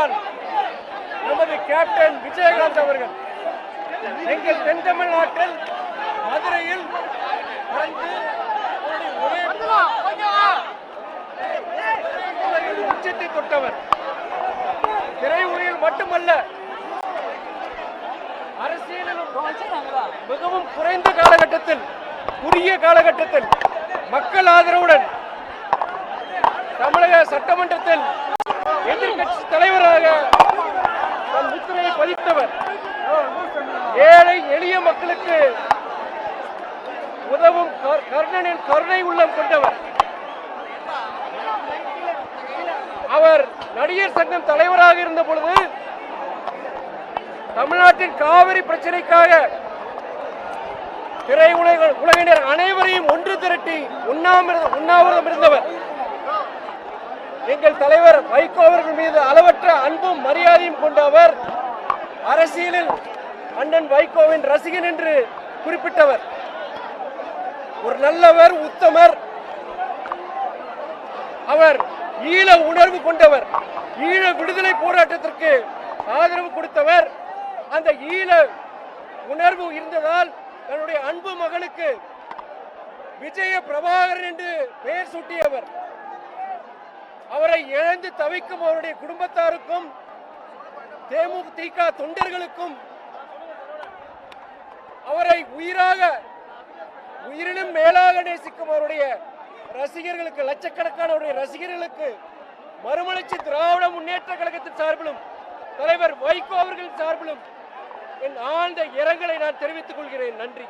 என்றால் நமது கேப்டன் விஜயகாந்த் அவர்கள் எங்கள் தென் தமிழ்நாட்டில் மதுரையில் பிறந்து உச்சத்தை தொட்டவர். திரையுறையில் மட்டுமல்ல அரசியலிலும் மிகவும் குறைந்த காலகட்டத்தில் குறுகிய காலகட்டத்தில் மக்கள் ஆதரவுடன் தமிழக சட்டமன்றத்தில் எதிர்கட்சி தலைவராக முத்திரையை பதித்தவர். ஏழை எளிய மக்களுக்கு உதவும் கர்ணனின் கருணை உள்ளம் கொண்டவர். அவர் நடிகர் சங்கம் தலைவராக இருந்த பொழுது தமிழ்நாட்டின் காவிரி பிரச்சனைக்காக திரை உலகினர் அனைவரையும் ஒன்று திரட்டி உண்ணாமிரதம் உண்ணாவிரதம் இருந்தவர். எங்கள் தலைவர் வைகோ அவர்கள் மீது அளவற்ற அன்பும் மரியாதையும் கொண்ட அவர் அரசியலில் அண்ணன் வைகோவின் ரசிகன் என்று குறிப்பிட்டவர். ஒரு நல்லவர் உத்தமர். அவர் ஈழ உணர்வு கொண்டவர். ஈழ விடுதலை போராட்டத்திற்கு ஆதரவு கொடுத்தவர். அந்த ஈழ உணர்வு இருந்ததால் தன்னுடைய அன்பு மகனுக்கு விஜய பிரபாகரன் என்று பெயர் சூட்டியவர். அவரை இழந்து தவிக்கும் அவருடைய குடும்பத்தாருக்கும் தேமுதிக தொண்டர்களுக்கும் அவரை உயிராக உயிரினும் மேலாக நேசிக்கும் அவருடைய ரசிகர்களுக்கு லட்சக்கணக்கான அவருடைய ரசிகர்களுக்கு மறுமலர்ச்சி திராவிட முன்னேற்ற கழகத்தின் சார்பிலும் தலைவர் வைகோ அவர்களின் சார்பிலும் என் ஆழ்ந்த இரங்கலை நான் தெரிவித்துக் கொள்கிறேன். நன்றி.